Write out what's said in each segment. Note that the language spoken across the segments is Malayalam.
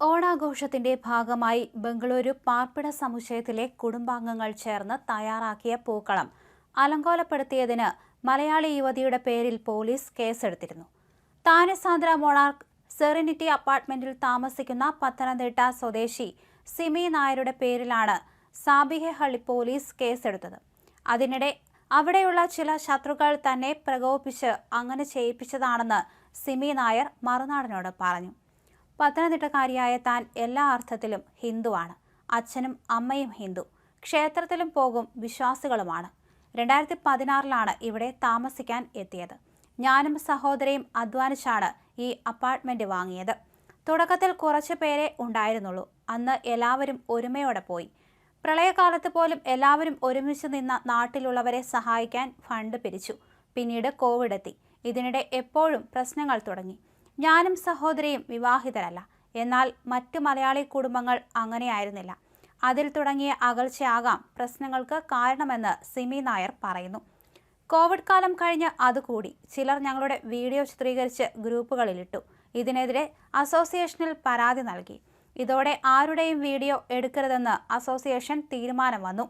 ഓണാഘോഷത്തിന്റെ ഭാഗമായി ബംഗളൂരു പാർപ്പിട സമുച്ചയത്തിലെ കുടുംബാംഗങ്ങൾ ചേർന്ന് തയ്യാറാക്കിയ പൂക്കളം അലങ്കോലപ്പെടുത്തിയതിന് മലയാളി യുവതിയുടെ പേരിൽ പോലീസ് കേസെടുത്തിരുന്നു. താനസാന്ദ്ര മൊണാർക്ക് സെറിനിറ്റി അപ്പാർട്ട്മെന്റിൽ താമസിക്കുന്ന പത്തനംതിട്ട സ്വദേശി സിമി നായരുടെ പേരിലാണ് സാബിഹെഹള്ളി പോലീസ് കേസെടുത്തത്. അതിനിടെ അവിടെയുള്ള ചില ശത്രുക്കൾ തന്നെ പ്രകോപിച്ച് അങ്ങനെ ചെയ്യിപ്പിച്ചതാണെന്ന് സിമി നായർ മറുനാടനോട് പറഞ്ഞു. പത്തനംതിട്ടക്കാരിയായ താൻ എല്ലാ അർത്ഥത്തിലും ഹിന്ദുവാണ്. അച്ഛനും അമ്മയും ഹിന്ദു. ക്ഷേത്രത്തിലും പോകും വിശ്വാസികളുമാണ്. രണ്ടായിരത്തി പതിനാറിലാണ് ഇവിടെ താമസിക്കാൻ എത്തിയത്. ഞാനും സഹോദരിയും അധ്വാനിച്ചാണ് ഈ അപ്പാർട്ട്മെന്റ് വാങ്ങിയത്. തുടക്കത്തിൽ കുറച്ച് പേരെ ഉണ്ടായിരുന്നുള്ളൂ. അന്ന് എല്ലാവരും ഒരുമയോടെ പോയി. പ്രളയകാലത്ത് പോലും എല്ലാവരും ഒരുമിച്ച് നിന്ന നാട്ടിലുള്ളവരെ സഹായിക്കാൻ ഫണ്ട് പിരിച്ചു. പിന്നീട് കോവിഡ് എത്തി. ഇതിനിടെ എപ്പോഴും പ്രശ്നങ്ങൾ തുടങ്ങി. ഞാനും സഹോദരിയും വിവാഹിതരല്ല. എന്നാൽ മറ്റു മലയാളി കുടുംബങ്ങൾ അങ്ങനെയായിരുന്നില്ല. അതിൽ തുടങ്ങിയ അകൽച്ചയാകാം പ്രശ്നങ്ങൾക്ക് കാരണമെന്ന് സിമി നായർ പറയുന്നു. കോവിഡ് കാലം കഴിഞ്ഞ് അതുകൂടി ചിലർ ഞങ്ങളുടെ വീഡിയോ ചിത്രീകരിച്ച് ഗ്രൂപ്പുകളിലിട്ടു. ഇതിനെതിരെ അസോസിയേഷനിൽ പരാതി നൽകി. ഇതോടെ ആരുടെയും വീഡിയോ എടുക്കരുതെന്ന് അസോസിയേഷൻ തീരുമാനം വന്നു.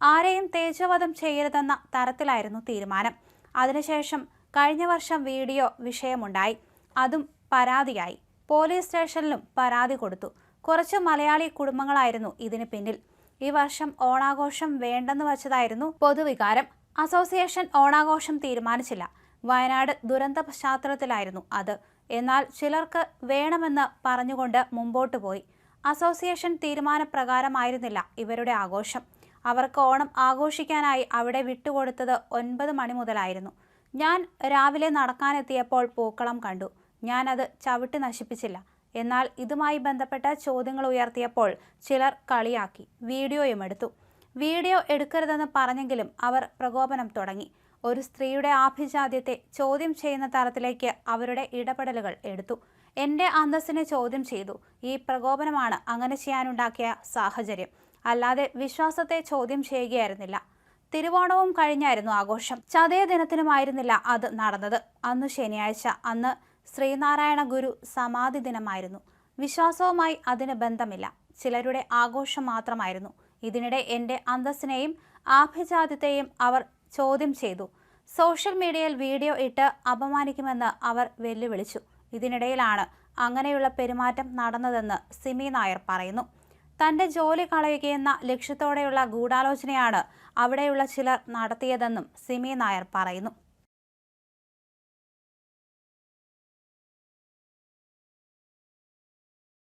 ആരെയും തേജവധം ചെയ്യരുതെന്ന തരത്തിലായിരുന്നു തീരുമാനം. അതിനുശേഷം കഴിഞ്ഞ വർഷം വീഡിയോ വിഷയമുണ്ടായി. അതും പരാതിയായി. പോലീസ് സ്റ്റേഷനിലും പരാതി കൊടുത്തു. കുറച്ച് മലയാളി കുടുംബങ്ങളായിരുന്നു ഇതിന് പിന്നിൽ. ഈ വർഷം ഓണാഘോഷം വേണ്ടെന്ന് വച്ചതായിരുന്നു പൊതുവികാരം. അസോസിയേഷൻ ഓണാഘോഷം തീരുമാനിച്ചില്ല. വയനാട് ദുരന്ത പശ്ചാത്തലത്തിലായിരുന്നു അത്. എന്നാൽ ചിലർക്ക് വേണമെന്ന് പറഞ്ഞുകൊണ്ട് മുമ്പോട്ട് പോയി. അസോസിയേഷൻ തീരുമാനപ്രകാരമായിരുന്നില്ല ഇവരുടെ ആഘോഷം. അവർക്ക് ഓണം ആഘോഷിക്കാനായി അവിടെ വിട്ടുകൊടുത്തത് ഒൻപത് മണി മുതലായിരുന്നു. ഞാൻ രാവിലെ നടക്കാനെത്തിയപ്പോൾ പൂക്കളം കണ്ടു. ഞാനത് ചവിട്ടി നശിപ്പിച്ചില്ല. എന്നാൽ ഇതുമായി ബന്ധപ്പെട്ട ചോദ്യങ്ങൾ ഉയർത്തിയപ്പോൾ ചിലർ കളിയാക്കി. വീഡിയോയും എടുത്തു. വീഡിയോ എടുക്കരുതെന്ന് പറഞ്ഞെങ്കിലും അവർ പ്രകോപനം തുടങ്ങി. ഒരു സ്ത്രീയുടെ ആഭിജാത്യത്തെ ചോദ്യം ചെയ്യുന്ന തരത്തിലേക്ക് അവരുടെ ഇടപെടലുകൾ എടുത്തു. എന്റെ അന്തസ്സിനെ ചോദ്യം ചെയ്തു. ഈ പ്രകോപനമാണ് അങ്ങനെ ചെയ്യാനുണ്ടാക്കിയ സാഹചര്യം. അല്ലാതെ വിശ്വാസത്തെ ചോദ്യം ചെയ്യുകയായിരുന്നില്ല. തിരുവോണവും കഴിഞ്ഞായിരുന്നു ആഘോഷം. ചതയ ദിനത്തിനുമായിരുന്നില്ല അത് നടന്നത്. അന്ന് ശനിയാഴ്ച. അന്ന് ശ്രീനാരായണ ഗുരു സമാധി ദിനമായിരുന്നു. വിശ്വാസവുമായി അതിന് ബന്ധമില്ല. ചിലരുടെ ആഘോഷം മാത്രമായിരുന്നു. ഇതിനിടെ എന്റെ അന്തസ്സിനെയും ആഭിജാത്യത്തെയും അവർ ചോദ്യം ചെയ്തു. സോഷ്യൽ മീഡിയയിൽ വീഡിയോ ഇട്ട് അപമാനിക്കുമെന്ന് അവർ വെല്ലുവിളിച്ചു. ഇതിനിടയിലാണ് അങ്ങനെയുള്ള പെരുമാറ്റം നടന്നതെന്ന് സിമി നായർ പറയുന്നു. തന്റെ ജോലി കളയുകയെന്ന ലക്ഷ്യത്തോടെയുള്ള ഗൂഢാലോചനയാണ് അവിടെയുള്ള ചിലർ നടത്തിയതെന്നും സിമി നായർ പറയുന്നു.